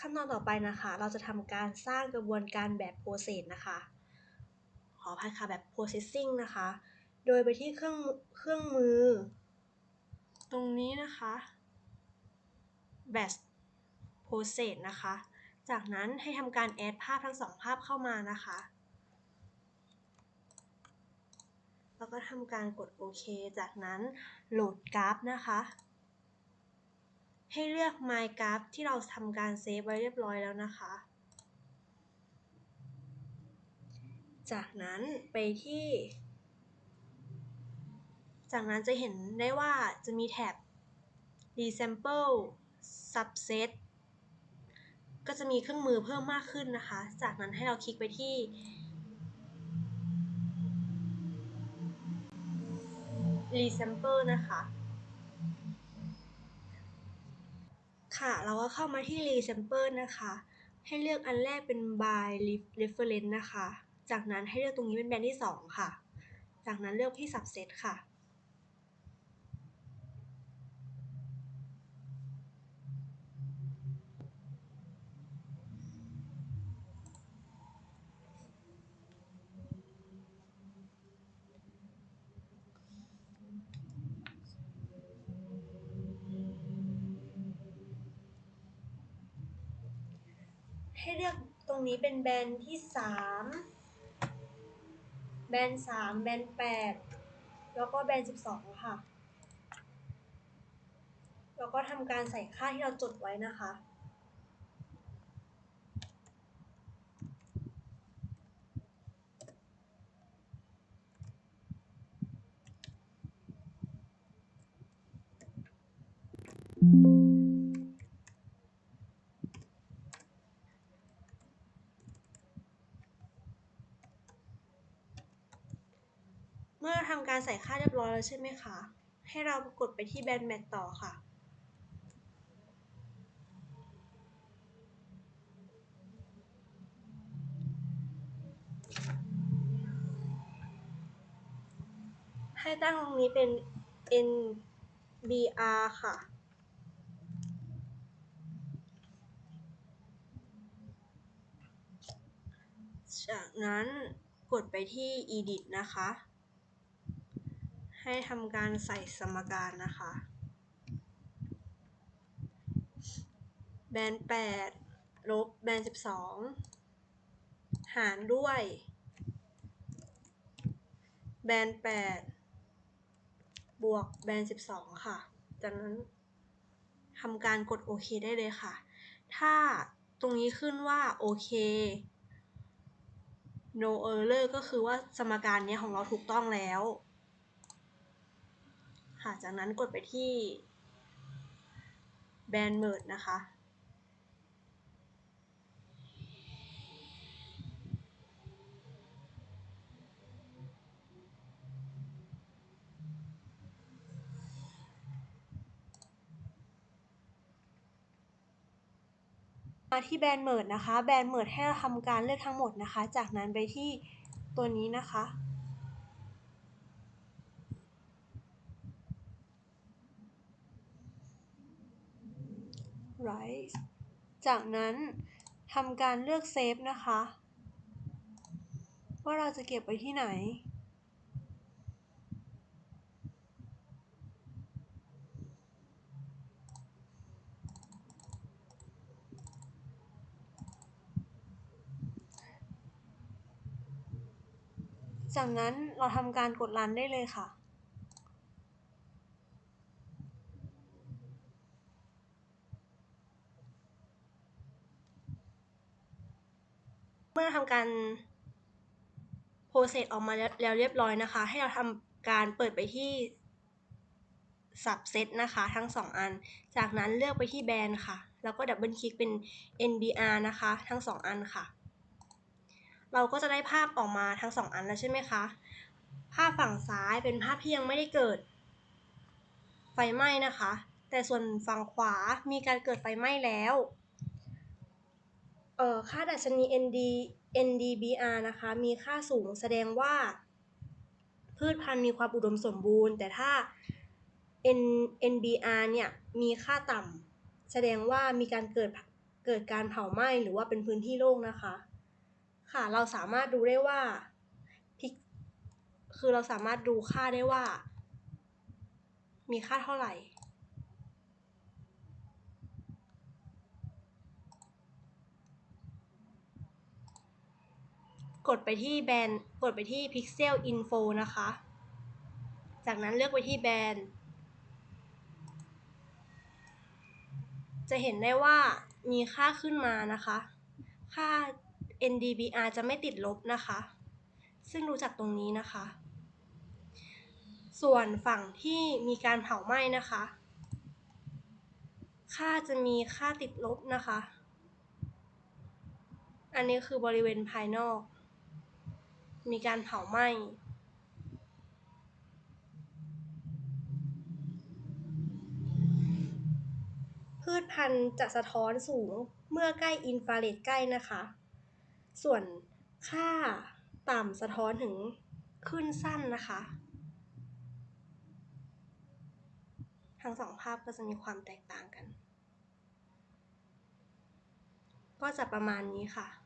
ขั้นตอนต่อไปนะคะ เราจะทำการสร้างกระบวนการแบบ process นะคะ ขออภัยค่ะแบบ processing นะคะ โดยไปที่เครื่องเครื่องมือ ตรงนี้นะคะ batch process นะคะ จากนั้นให้ทำการ add ภาพทั้งสองภาพเข้ามานะคะ แล้วก็ทำการกดโอเค จากนั้นโหลดกราฟนะคะ ให้เลือก My Graph ที่เราทำการเซฟไว้เรียบร้อยแล้วนะคะ จากนั้นไปที่ จากนั้นจะเห็นได้ว่าจะมีแท็บ Resample Subset ก็จะมีเครื่องมือเพิ่มมากขึ้นนะคะ จากนั้นให้เราคลิกไปที่ Resample นะคะ ค่ะ เราก็เข้ามาที่ Resample นะคะ ให้เลือกอันแรกเป็น by reference นะคะ จากนั้นให้เลือกตรงนี้เป็นแบรนด์ที่ 2 ค่ะ จากนั้นเลือกที่ subset ค่ะ ให้เลือกตรงนี้เป็นแบรนด์ที่3แบรนด์3แบรนด์8แล้วก็แบรนด์12ค่ะ แล้วก็ทำการใส่ค่าที่เราจดไว้นะคะเมื่อทำการใส่ค่าเรียบร้อยแล้ว ใช่ไหมคะ ให้เรากดไปที่แบนแมทต่อค่ะ ให้ตั้งตรงนี้เป็น NBR ค่ะจากนั้นกดไปที่ edit นะคะ ให้ทำการใส่สมการนะคะ แบน 8 ลบแบน 12 หารด้วย แบน 8 บวกแบน 12 ค่ะ จากนั้นทำการกดโอเคได้เลยค่ะ ถ้าตรงนี้ขึ้นว่าโอเค no error ก็คือว่าสมการนี้ของเราถูกต้องแล้ว ค่ะ จากนั้นกดไปที่แบนเมิร์ดนะคะ มาที่แบรนด์เมิร์ดนะคะ แบรนด์เมิร์ดให้เราทำการเลือกทั้งหมดนะคะ จากนั้นไปที่ตัวนี้นะคะ right จากนั้นทำการเลือกเซฟนะคะ ว่าเราจะเก็บไว้ที่ไหน จากนั้นเราทำการกดรันได้เลยค่ะ มื่อทำการโปรเซสออกมาแล้วเรียบร้อยนะคะ ให้เราทำการเปิดไปที่ subset นะคะทั้ง 2 อัน จากนั้นเลือกไปที่แบรนด์ค่ะ แล้วก็ดับเบิลคลิกเป็น NBR นะคะ ทั้ง 2 อันค่ะ เราก็จะได้ภาพออกมาทั้ง 2 อันแล้วใช่ไหมคะ ภาพฝั่งซ้ายเป็นภาพที่ยังไม่ได้เกิด ไฟไหม้นะคะ แต่ส่วนฝั่งขวามีการเกิดไฟไหม้แล้ว เอ่อค่าดัชนี ND NDBR นะคะ มีค่าสูงแสดงว่า พืชพันธุ์มีความอุดมสมบูรณ์ แต่ถ้า N NBR เนี่ย มีค่าต่ำแสดงว่ามีการเกิดเกิดการเผาไหม้หรือว่าเป็นพื้นที่โล่งนะคะ ค่ะ เราสามารถดูได้ว่าพิกคือเราสามารถดูค่าได้ว่า มีค่าเท่าไหร่ กดไปที่แบรนด์กดไปที่ Pixel Info นะคะ จากนั้นเลือกไปที่แบรนด์จะเห็นได้ว่ามีค่าขึ้นมานะคะ ค่า NDBR จะไม่ติดลบนะคะ ซึ่งรู้จักตรงนี้นะคะ ส่วนฝั่งที่มีการเผาไหม้นะคะ ค่าจะมีค่าติดลบนะคะ อันนี้คือบริเวณภายนอก มีการเผาไหม้พืชพันธุ์จะสะท้อนสูงเมื่อใกล้อินฟราเรดใกล้นะคะ ส่วนค่าต่ำสะท้อนถึงขึ้นสั้นนะคะ ทั้งสองภาพก็จะมีความแตกต่างกัน ก็จะประมาณนี้ค่ะ